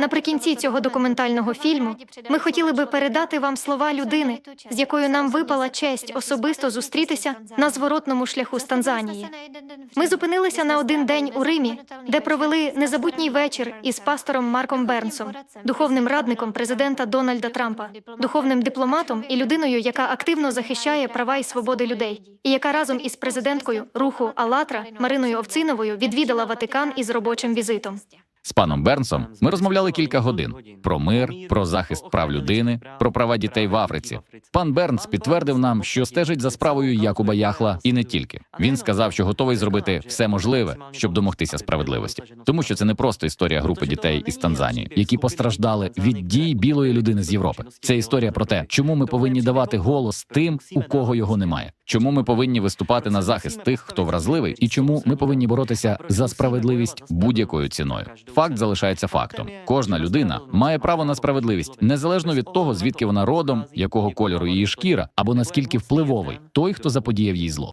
Наприкінці цього документального фільму ми хотіли би передати вам слова людини, з якою нам випала честь особисто зустрітися на зворотному шляху з Танзанії. Ми зупинилися на один день у Римі, де провели незабутній вечір із пастором Марком Бернсом, духовним радником президента Дональда Трампа, духовним дипломатом і людиною, яка активно захищає права і свободи людей, і яка разом із президенткою руху Алатра Мариною Овциновою відвідала Ватикан із робочим візитом. З паном Бернсом ми розмовляли кілька годин про мир, про захист прав людини, про права дітей в Африці. Пан Бернс підтвердив нам, що стежить за справою Якуба Яхла, і не тільки. Він сказав, що готовий зробити все можливе, щоб домогтися справедливості, тому що це не просто історія групи дітей із Танзанії, які постраждали від дій білої людини з Європи. Це історія про те, чому ми повинні давати голос тим, у кого його немає. Чому ми повинні виступати на захист тих, хто вразливий, і чому ми повинні боротися за справедливість будь-якою ціною? Факт залишається фактом. Кожна людина має право на справедливість незалежно від того, звідки вона родом, якого кольору її шкіра, або наскільки впливовий той, хто заподіяв їй зло.